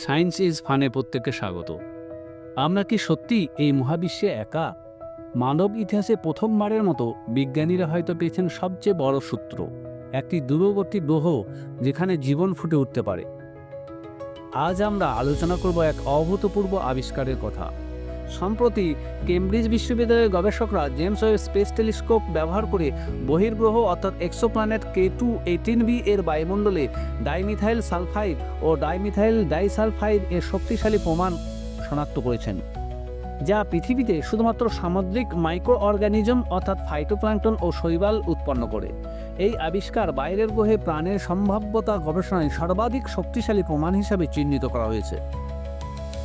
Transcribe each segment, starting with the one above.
Science is ফানে প্রত্যেককে স্বাগত। আমরা কি সত্যি এই মহাবিশ্বে একা? মানব ইতিহাসে প্রথমবারের মতো বিজ্ঞানীরা হয়তো পেয়েছেন সবচেয়ে বড় সূত্র, একটি দূরবর্তী গ্রহ যেখানে জীবন ফুটে উঠতে পারে। আজ আমরা আলোচনা করব এক অভূতপূর্ব আবিষ্কারের কথা। সম্প্রতি কেমব্রিজ বিশ্ববিদ্যালয়ের গবেষকরা জেমস ওয়েব স্পেস টেলিস্কোপ ব্যবহার করে বহির্গ্রহ অর্থাৎ exoplanet K two eighteen B এর বায়ুমণ্ডলে ডাইমিথাইল সালফাইড ও ডাইমিথাইল ডাইসালফাইড এর শক্তিশালী প্রমাণ শনাক্ত করেছেন, যা পৃথিবীতে শুধুমাত্র সামুদ্রিক মাইক্রো অর্গানিজম অর্থাৎ ফাইটোপ্ল্যাঙ্কটন ও শৈবাল উৎপন্ন করে। এই আবিষ্কার বাইরের গ্রহে প্রাণের সম্ভাব্যতা গবেষণায় সর্বাধিক শক্তিশালী প্রমাণ হিসাবে চিহ্নিত করা হয়েছে।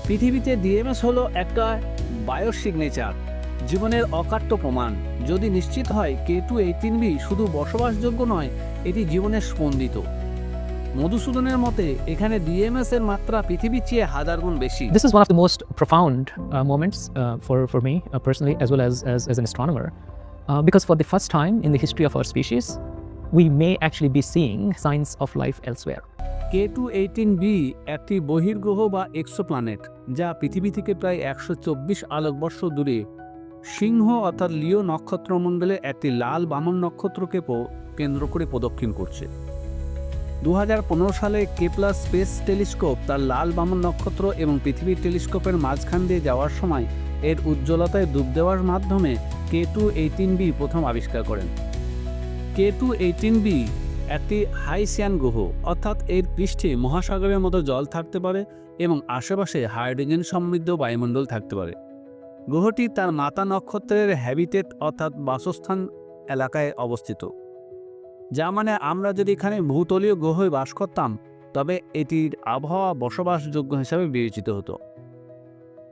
পৃথিবীতে ডিএমএস হলো একটা বায়োসিগনেচার, জীবনের অকাট্য প্রমাণ। যদি নিশ্চিত হয় কে টু এই তিন বি শুধু বসবাসযোগ্য নয়, এটি জীবনের স্পন্দিত। মধুসূদনের মতে, এখানে ডিএমএস এর মাত্রা পৃথিবীর চেয়ে হাজার গুণ বেশি। This is one of the most profound moments for for me personally as well as as as an astronomer because for the first time in the history of our species we may actually be seeing signs of life elsewhere K two eighteen B একটি বহির্গ্রহ বা exoplanet যা পৃথিবী থেকে প্রায় একশো চব্বিশ আলোকবর্ষ দূরে। সিংহ অর্থাৎ লিও নক্ষত্রমণ্ডলে একটি লাল বামন নক্ষত্রকে কেন্দ্র করে প্রদক্ষিণ করছে। দু হাজার পনেরো সালে কেপলার স্পেস টেলিস্কোপ তার লাল বামন নক্ষত্র এবং পৃথিবীর টেলিস্কোপের মাঝখান দিয়ে যাওয়ার সময় এর উজ্জ্বলতায় ডুব দেওয়ার মাধ্যমে কে টু এইটিন বি প্রথম আবিষ্কার করেন। কে টু এইটিন বি একটি হাইসিয়ান গ্রহ অর্থাৎ এর পৃষ্ঠে মহাসাগরের মতো জল থাকতে পারে এবং আশেপাশে হাইড্রোজেন সমৃদ্ধ বায়ুমণ্ডল থাকতে পারে। গ্রহটি তার মাতা নক্ষত্রের হ্যাবিটেট, অর্থাৎ বাসস্থান এলাকায় অবস্থিত। যা মানে আমরা যদি এখানে ভূতলীয় গ্রহে বাস করতাম, তবে এটির আবহাওয়া বসবাসযোগ্য হিসাবে বিবেচিত হতো।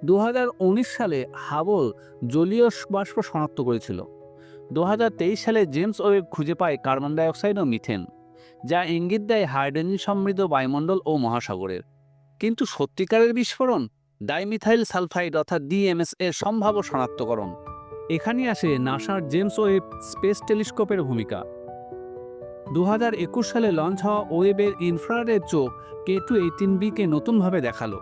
দু হাজার উনিশ সালে হাবল জলীয় বাষ্প শনাক্ত করেছিল। দু হাজার তেইশ সালে জেমস ওয়েব খুঁজে পায় কার্বন ডাইঅক্সাইড ও মিথেন, যা ইঙ্গিত দেয় হাইড্রোজেন সমৃদ্ধ বায়ুমণ্ডল ও মহাসাগরের। কিন্তু সত্যিকারের বিস্ফোরণ? ডাইমিথাইল সালফাইড অর্থাৎ ডিএমএস এর সম্ভাব্য শনাক্তকরণ। এখানে আসে নাসার জেমস ওয়েব স্পেস টেলিস্কোপের ভূমিকা। দু হাজার একুশ সালে লঞ্চ হওয়া ওয়েবের ইনফ্রারেড চোখ কে টু এইটিন বিকে নতুনভাবে দেখাল।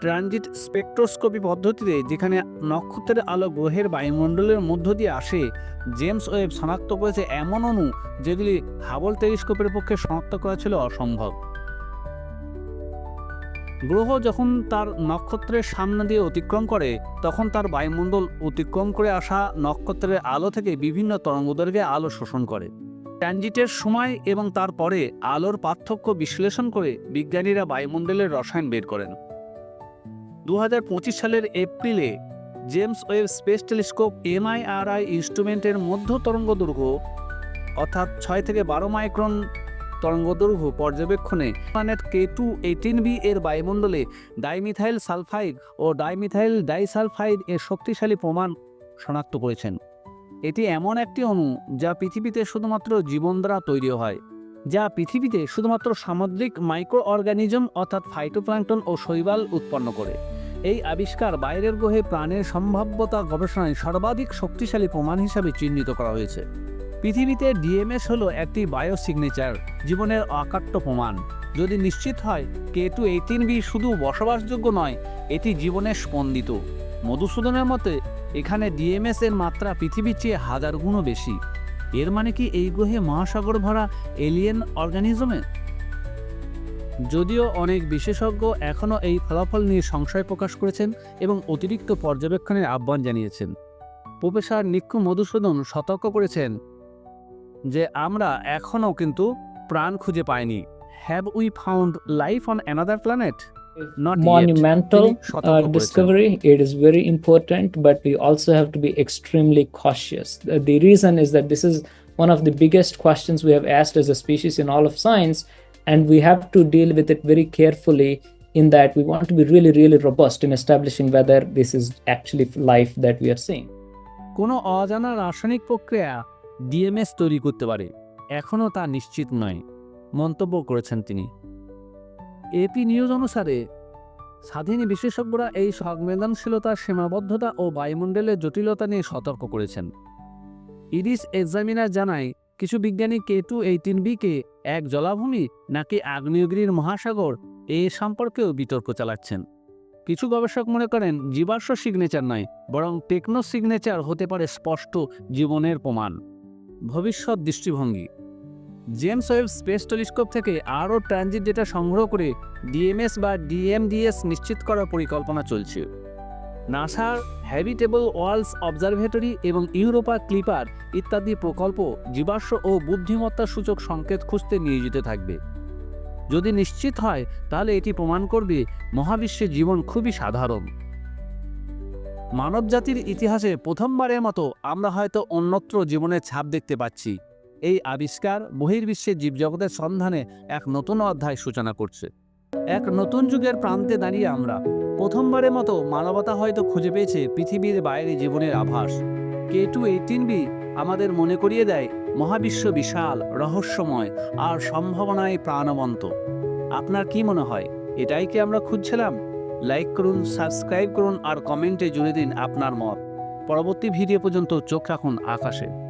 ট্রানজিট স্পেকট্রোস্কোপি পদ্ধতিতে যেখানে নক্ষত্রের আলো গ্রহের বায়ুমণ্ডলের মধ্য দিয়ে আসে, জেমস ওয়েব শনাক্ত করেছে এমন অণু যেগুলি হাবল টেলিস্কোপের পক্ষে শনাক্ত করা ছিল অসম্ভব। গ্রহ যখন তার নক্ষত্রের সামনে দিয়ে অতিক্রম করে, তখন তার বায়ুমণ্ডল অতিক্রম করে আসা নক্ষত্রের আলো থেকে বিভিন্ন তরঙ্গদৈর্ঘ্যে আলো শোষণ করে। ট্রানজিটের সময় এবং তারপরে আলোর পার্থক্য বিশ্লেষণ করে বিজ্ঞানীরা বায়ুমণ্ডলের রসায়ন বের করেন। দু হাজার পঁচিশ সালের এপ্রিলে James Webb Space Telescope MIRI ইনস্ট্রুমেন্টের মধ্য তরঙ্গ দৈর্ঘ্য, অর্থাৎ ছয় থেকে বারো মাইক্রন তরঙ্গ দৈর্ঘ্য পর্যবেক্ষণে planet K two eighteen B এর বায়ুমণ্ডলে ডাইমিথাইল সালফাইড ও ডাইমিথাইল ডাইসালফাইড এর শক্তিশালী প্রমাণ শনাক্ত করেছেন। এটি এমন একটি অণু যা পৃথিবীতে শুধুমাত্র জীবন দ্বারা তৈরি হয়, যা পৃথিবীতে শুধুমাত্র সামুদ্রিক মাইক্রো অর্গানিজম অর্থাৎ ফাইটোপ্ল্যাঙ্কটন ও শৈবাল উৎপন্ন করে। এই আবিষ্কার বাইরের গ্রহে প্রাণের সম্ভাব্যতা গবেষণায় সর্বাধিক শক্তিশালী প্রমাণ হিসাবে চিহ্নিত করা হয়েছে। পৃথিবীতে ডিএমএস হলো একটি বায়োসিগনেচার, জীবনের অকাট্য প্রমাণ। যদি নিশ্চিত হয় কে টু এইটিন বি শুধু বসবাসযোগ্য নয়, এটি জীবনের স্পন্দিত। মধুসূদনের মতে, এখানে ডিএমএস এর মাত্রা পৃথিবীর চেয়ে হাজার গুণও বেশি। এর মানে কি এই গ্রহে মহাসাগর ভরা এলিয়েন অর্গানিজমের যদিও অনেক বিশেষজ্ঞ এখনও এই ফলাফল নিয়ে সংশয় প্রকাশ করেছেন এবং অতিরিক্ত পর্যবেক্ষণের আহ্বান জানিয়েছেন প্রফেসর নিক্ষু মধুসূদন সতর্ক করেছেন যে আমরা এখনও কিন্তু প্রাণ খুঁজে পাইনি have we found life on another planet monumental uh, discovery. It is very important, but we also have to be extremely cautious. The, the reason is that this is one of the biggest questions we have asked as a species in all of science, and we have to deal with it very carefully. In that, we want to be really, really robust in establishing whether this is actually life that we are seeing. কোনো অজানা রাসায়নিক প্রক্রিয়া DMS তৈরি করতে পারে এখনও তা নিশ্চিত নয় মন্তব্য করেছেন তিনি এপি নিউজ অনুসারে স্বাধীন বিশেষজ্ঞরা এই সংবেদনশীলতার সীমাবদ্ধতা ও বায়ুমণ্ডলের জটিলতা নিয়ে সতর্ক করেছেন ইডিস এক্সামিনার জানায় কিছু বিজ্ঞানী কে টু এইটিন বিকে এক জলাভূমি নাকি আগ্নেয়গিরির মহাসাগর এ সম্পর্কেও বিতর্ক চালাচ্ছেন। কিছু গবেষক মনে করেন জীবাশ্ম সিগনেচার নয়, বরং টেকনো সিগনেচার হতে পারে স্পষ্ট জীবনের প্রমাণ। ভবিষ্যৎ দৃষ্টিভঙ্গি। জেমস ওয়েব স্পেস টেলিস্কোপ থেকে আরও ট্রানজিট ডেটা সংগ্রহ করে ডিএমএস বা ডিএমডিএস নিশ্চিত করার পরিকল্পনা চলছে। নাসার হ্যাবিটেবল ওয়ার্লস অবজারভেটরি এবং ইউরোপা ক্লিপার ইত্যাদি প্রকল্প জীবাশ্ম ও বুদ্ধিমত্তা সূচক সংকেত খুঁজতে নিয়োজিত থাকবে। যদি নিশ্চিত হয়, তাহলে এটি প্রমাণ করবে মহাবিশ্বে জীবন খুবই সাধারণ। মানবজাতির ইতিহাসে প্রথমবারের মতো আমরা হয়তো অন্যত্র জীবনের ছাপ দেখতে পাচ্ছি। এই আবিষ্কার বহির্বিশ্বের জীবজগতের সন্ধানে এক নতুন অধ্যায় সূচনা করছে। এক নতুন যুগের প্রান্তে দাঁড়িয়ে আমরা প্রথমবারের মতো মানবতা হয়তো খুঁজে পেয়েছে পৃথিবীর বাইরে জীবনের আভাস। কে টু এইটিন বি আমাদের মনে করিয়ে দেয় মহাবিশ্ব বিশাল, রহস্যময় আর সম্ভাবনায় প্রাণবন্ত। আপনার কি মনে হয়? এটাই কি আমরা খুঁজছিলাম? লাইক করুন সাবস্ক্রাইব করুন আর কমেন্টে জুড়ে দিন আপনার মত। পরবর্তী ভিডিও পর্যন্ত চোখ রাখুন আকাশে।